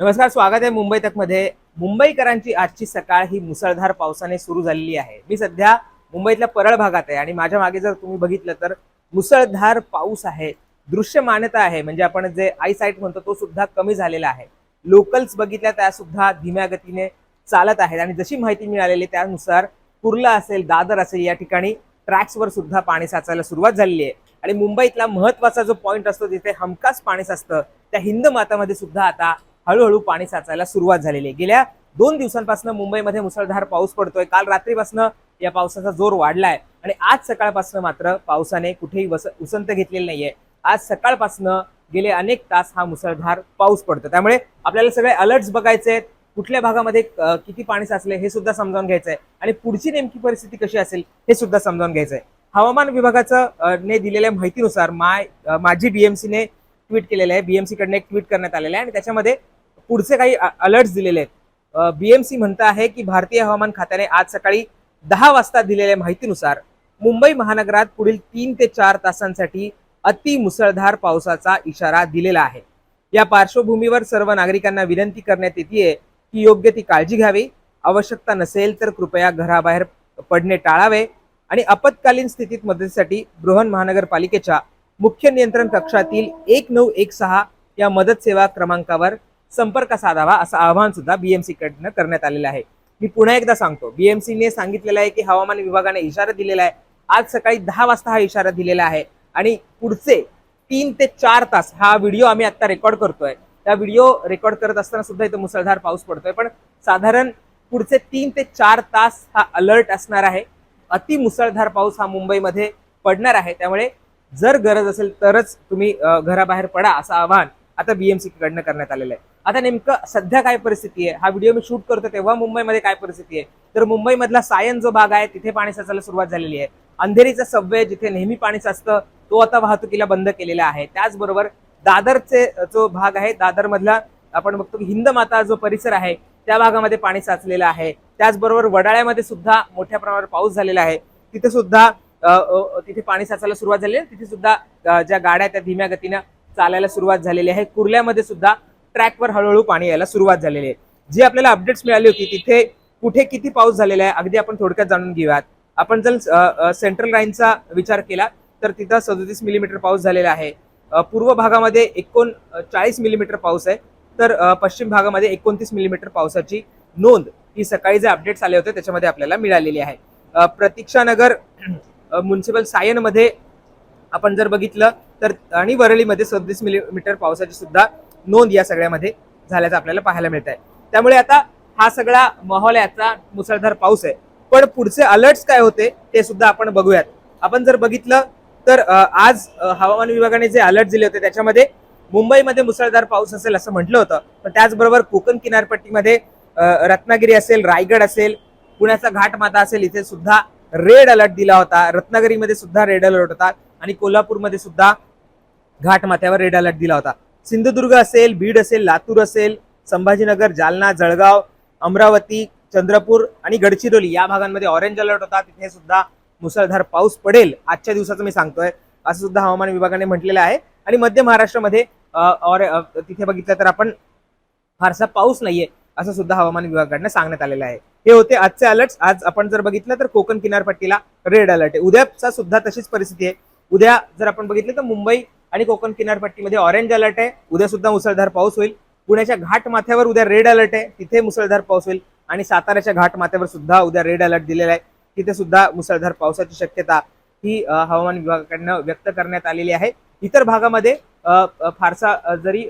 नमस्कार स्वागत आहे मुंबई तकमध्ये मुंबईकरांची आजची सकाळ ही मुसळधार पावसाने सुरू झालेली आहे. मी सध्या मुंबईतल्या परळ भागात आहे आणि माझ्या मागे जर तुम्ही बघितलं तर मुसळधार पाऊस आहे दृश्य मान्यता आहे. म्हणजे आपण जे आय साईट म्हणतो तो सुद्धा कमी झालेला आहे. लोकल्स बघितल्या त्या सुद्धा धीम्या गतीने चालत आहेत आणि जशी माहिती मिळालेली त्यानुसार कुर्ला असेल दादर असेल या ठिकाणी ट्रॅक्सवर सुद्धा पाणी साचायला सुरुवात झालेली आहे. आणि मुंबईतला महत्त्वाचा जो पॉईंट असतो जिथे हमखास पाणी साचतं त्या हिंद मातामध्ये सुद्धा आता हळूहळू पाणी साचायला सुरुवात झालेली आहे. गेल्या दोन दिवसांपासून मुंबईमध्ये मुसळधार पाऊस पडतोय. काल रात्रीपासून या पावसाचा जोर वाढलाय. आणि आज सकाळपासून मात्र पावसाने कुठेही वस उसंत घेतलेली नाहीये. आज सकाळपासून गेले अनेक तास हा मुसळधार पाऊस पडतो. त्यामुळे आपल्याला सगळे अलर्ट्स बघायचे आहेत. कुठल्या भागामध्ये किती पाणी साचले हे सुद्धा समजावून घ्यायचं आहे. आणि पुढची नेमकी परिस्थिती कशी असेल हे सुद्धा समजावून घ्यायचं आहे. हवामान विभागाचं ने दिलेल्या माहितीनुसार माय माझी बीएमसीने ट्विट केलेलं आहे. बीएमसी कडनं एक ट्विट करण्यात आलेलं आहे. आणि त्याच्यामध्ये पुढचे काही अलर्ट्स दिलेले आहेत. बीएमसी म्हणत आहे की भारतीय हवामान खात्याने आज सकाळी दहा वाजता दिलेल्या माहितीनुसार मुंबई महानगरात पुढील तीन ते चार तासांसाठी अति मुसळधार पावसाचा इशारा दिलेला आहे. या पार्श्वभूमीवर सर्व नागरिकांना विनंती करण्यात येते की योग्य ती काळजी घ्यावी. आवश्यकता नसेल तर कृपया घराबाहेर पडणे टाळावे आणि आपत्कालीन स्थितीत मदतीसाठी बृहन महानगरपालिकेच्या मुख्य नियंत्रण कक्षातील एक नऊ एक सहा या मदत सेवा क्रमांकावर संपर्क साधावा असं आवाहन सुद्धा बीएमसी कडनं करण्यात आलेलं आहे. मी पुन्हा एकदा सांगतो बीएमसीने सांगितलेलं आहे की हवामान विभागाने इशारा दिलेला आहे. आज सकाळी दहा वाजता हा इशारा दिलेला आहे. आणि पुढचे तीन ते चार तास हा व्हिडिओ आम्ही आता रेकॉर्ड करतोय. त्या व्हिडिओ रेकॉर्ड करत असताना सुद्धा इथं मुसळधार पाऊस पडतोय. पण साधारण पुढचे तीन ते चार तास हा अलर्ट असणार आहे. अति मुसळधार पाऊस हा मुंबईमध्ये पडणार आहे. त्यामुळे जर गरज असेल तरच तुम्ही घराबाहेर पडा असं आवाहन आता बीएमसी कडनं करण्यात आलेलं आहे. आता नेमकं सध्या काय परिस्थिती आहे? हा व्हिडिओ मी शूट करतो तेव्हा मुंबईमध्ये काय परिस्थिती आहे? तर मुंबईमधला सायन जो भाग आहे तिथे पाणी साचायला सुरुवात झालेली आहे. अंधेरीचा सबवे जिथे नेहमी पाणी साचतं तो आता वाहतुकीला बंद केलेला आहे. त्याचबरोबर दादरचे जो भाग आहे दादरमधला आपण बघतो की हिंद माता जो परिसर आहे त्या भागामध्ये पाणी साचलेलं आहे. त्याचबरोबर वडाळ्यामध्ये सुद्धा मोठ्या प्रमाणावर पाऊस झालेला आहे. तिथे सुद्धा तिथे पाणी साचायला सुरुवात झाली आहे. तिथे सुद्धा ज्या गाड्या त्या धीम्या गतीनं चालायला सुरुवात झालेली आहे. कुर्ल्यामध्ये सुद्धा ट्रॅकवर हळूहळू पाणी यायला सुरुवात झालेली आहे. जी आपल्याला अपडेट्स मिळाली होती तिथे कुठे किती पाऊस झालेला आहे अगदी आपण थोडक्यात जाणून घेऊयात. आपण जर सेंट्रल लाईनचा विचार केला तर तिथं सदोतीस मिलीमीटर पाऊस झालेला आहे. पूर्व भागामध्ये एकोण चाळीस मिलीमीटर पाऊस आहे. तर पश्चिम भागामध्ये एकोणतीस मिलीमीटर पावसाची नोंद ही सकाळी जे अपडेट्स आले होते त्याच्यामध्ये आपल्याला मिळालेली आहे. प्रतीक्षानगर म्युन्सिपल सायनमध्ये आपण जर बघितलं तर आणि वरळीमध्ये सदतीस मिलीमीटर पावसाची सुद्धा नोंद या सगळ्यामध्ये झाल्याचं आपल्याला पाहायला मिळत आहे त्यामुळे आता हा सगळा माहोल याचा मुसळधार पाऊस आहे. पण पुढचे अलर्ट्स काय होते ते सुद्धा आपण बघूयात. आपण जर बघितलं तर आज हवामान विभागाने जे अलर्ट दिले होते त्याच्यामध्ये मुंबईमध्ये मुसळधार पाऊस असेल असं म्हटलं होतं. पण त्याचबरोबर कोकण किनारपट्टीमध्ये रत्नागिरी असेल रायगड असेल पुण्याचा घाटमाता असेल इथे सुद्धा रेड अलर्ट दिला होता. रत्नागिरीमध्ये सुद्धा रेड अलर्ट होता आणि कोल्हापूरमध्ये सुद्धा घाटमाथ्यावर रेड अलर्ट दिला होता. सिंधुदुर्ग असेल बीड असेल लातूर असेल संभाजीनगर जालना जळगाव अमरावती चंद्रपूर आणि गडचिरोली या भागांमध्ये ऑरेंज अलर्ट होता. तिथे सुद्धा मुसळधार पाऊस पडेल. आजच्या दिवसाचं मी सांगतोय. असं सुद्धा हवामान विभागाने म्हटलेलं आहे. आणि मध्य महाराष्ट्रामध्ये तिथे बघितलं तर आपण फारसा पाऊस नाहीये असं सुद्धा हवामान विभागाकडनं सांगण्यात आलेलं आहे. हे होते आजचे अलर्ट आज आपण जर बघितलं तर कोकण किनारपट्टीला रेड अलर्ट आहे. उद्याचा सुद्धा तशीच परिस्थिती आहे. उद्या जर आपण बघितलं तर मुंबई आणि कोकण किनारपट्टीमध्ये ऑरेंज अलर्ट आहे. उद्या सुद्धा मुसळधार पाऊस होईल. पुण्याच्या घाट माथ्यावर उद्या रेड अलर्ट आहे. तिथे मुसळधार पाऊस होईल. आणि साताऱ्याच्या घाट माथ्यावर सुद्धा उद्या रेड अलर्ट दिलेला आहे. तिथे सुद्धा मुसळधार पावसाची शक्यता ही हवामान विभागाकडनं व्यक्त करण्यात आलेली आहे. इतर भागामध्ये फारसा जरी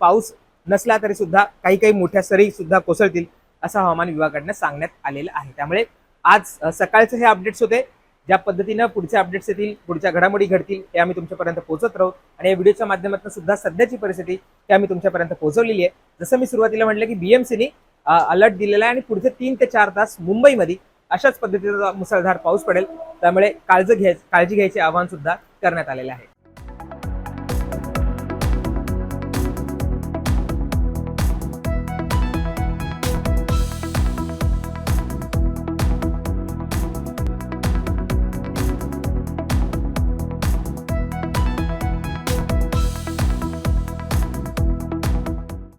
पाऊस नसला तरी सुद्धा काही काही मोठ्या सरी सुद्धा कोसळतील असं हवामान विभागाकडनं सांगण्यात आलेलं आहे. त्यामुळे आज सकाळचं सकाळचे हे अपडेट्स होते. ज्या पद्धतीनं पुढचे अपडेट्स येतील पुढच्या घडामोडी घडतील ते आम्ही तुमच्यापर्यंत पोहोचत राहू. आणि या व्हिडिओच्या माध्यमातून सुद्धा सध्याची परिस्थिती ते आम्ही तुमच्यापर्यंत पोहोचवलेली आहे. जसं मी सुरुवातीला म्हटलं की बीएमसीने अलर्ट दिलेला आहे आणि पुढचे तीन ते चार तास मुंबईमध्ये अशाच पद्धतीचा मुसळधार पाऊस पडेल. त्यामुळे काळजी घ्याय काळजी घ्यायचे आवाहन सुद्धा करण्यात आलेलं आहे.